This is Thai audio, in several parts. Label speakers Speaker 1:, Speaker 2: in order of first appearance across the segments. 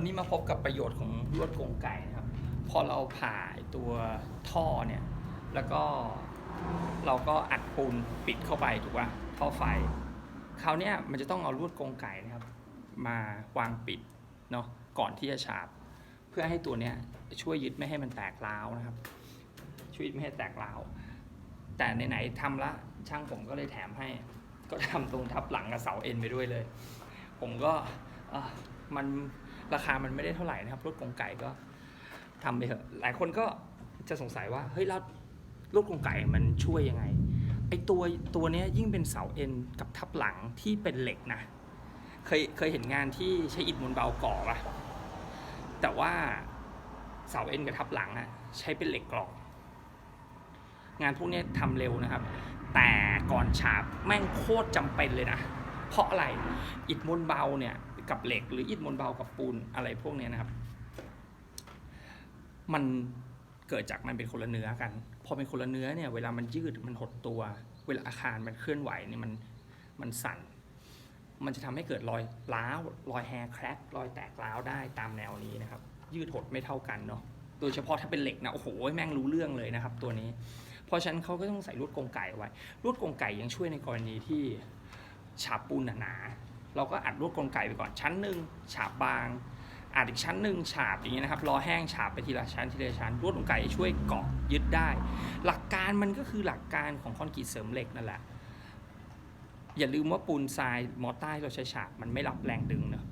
Speaker 1: วันนี้มาพบกับประโยชน์ของลวดกรงไก่นะครับ พอเราผ่าตัวท่อเนี่ย แล้วก็เราก็อัดปูนปิดเข้าไปถูกป่ะท่อไฟ คราวนี้มันจะต้องเอาลวดกรงไก่นะครับ มาวางปิดเนาะ ก่อนที่จะฉาบ เพื่อให้ตัวเนี้ยช่วยยึดไม่ให้มันแตกร้าวนะครับ ช่วยไม่ให้แตกร้าว แต่ไหนๆทำละช่างผมก็เลยแถมให้ ก็ทำตรงทับหลังกับเสาเอ็นไปด้วยเลย ผมก็มัน ราคามันไม่ได้เท่าไหร่นะครับรถกรงไก่ก็ทำไปเถอะหลายคนก็จะสงสัยว่าเฮ้ยแล้วรถกรงไก่มันช่วยยังไงไอตัวตัวเนี้ยยิ่งเป็นเสาเอ็นกับทับหลังที่เป็นเหล็กนะเคยเคยเห็นงานที่ใช้อิฐมวลเบาก่อปะแต่ว่าเสาเอ็นกับทับหลังอะใช้เป็นเหล็กกรอบงานพวกนี้ทำเร็วนะครับ แต่ก่อนฉาบแม่งโคตรจำเป็นเลยนะ เพราะอะไรอิฐมวลเบาเนี่ย กับเหล็ก หรืออิฐมวลเบากับปูนอะไรพวกนี้นะครับ มันเกิดจากมันเป็นคนละเนื้อกัน พอเป็นคนละเนื้อเนี่ยเวลามันยืดมันหดตัว เวลาอาคารมันเคลื่อนไหวเนี่ยมันมันสั่น มันจะทำให้เกิดรอยร้าวรอยแฮร์แครกรอยแตกร้าวได้ตามแนวนี้นะครับ ยืดหดไม่เท่ากันเนาะโดยเฉพาะถ้าเป็นเหล็กนะโอ้โหแม่งรู้เรื่องเลยนะครับ ตัวนี้ เพราะฉะนั้นเขาก็ต้องใส่ลวดกรงไก่ไว้ลวดกรงไก่ยังช่วยในกรณีที่ฉาบปูนหนาๆ เราก็อัดลวดกรงไก่ไปก่อนชั้นหนึ่งฉาบบางอัดอีกชั้นหนึ่งฉาบอย่างนี้ยนะครับรอแห้งฉาบไปทีละชั้นทีละชั้นลวดกรงไก่ช่วยเกาะยึดได้ หลักการมันก็คือหลักการของคอนกรีตเสริมเหล็กนั่นแหละอย่าลืมว่าปูนทรายมอต้าที่เราใช้ฉาบมันไม่รับแรงดึงเนอะ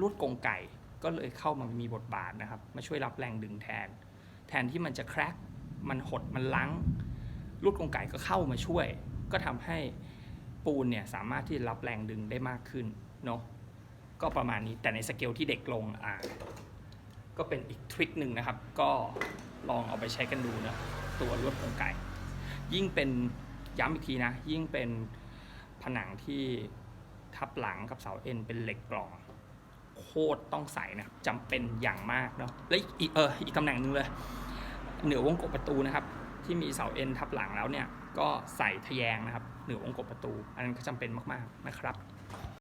Speaker 1: ลวดกรงไก่ก็เลยเข้ามามีบทบาทนะครับมาช่วยรับแรงดึงแทน แทนที่มันจะแครกมันหดมันลังลวดกรงไก่ก็เข้ามาช่วย ก็ทำให้ ปูนเนี่ยสามารถที่จะรับแรงดึงได้มากขึ้นเนาะก็ประมาณนี้แต่ในสเกลที่เด็กลงอ่าก็เป็นอีกทริคหนึ่งนะครับ ก็ลองเอาไปใช้กันดูนะตัวลวดกรงไก่ ยิ่งเป็นย้ำอีกทีนะ ยิ่งเป็นผนังที่ทับหลังกับเสาเอ็นเป็นเหล็กกล่อง โคตรต้องใส่นะจำเป็นอย่างมากเนาะและอีกเอออีกตำแหน่งหนึ่งเลย เหนือวงกบประตูนะครับ ที่มีเสาเอ็นทับหลังแล้วเนี่ยก็ใส่ทะแยงนะครับเหนือวงกบประตู อันนั้นก็จำเป็นมากๆนะครับ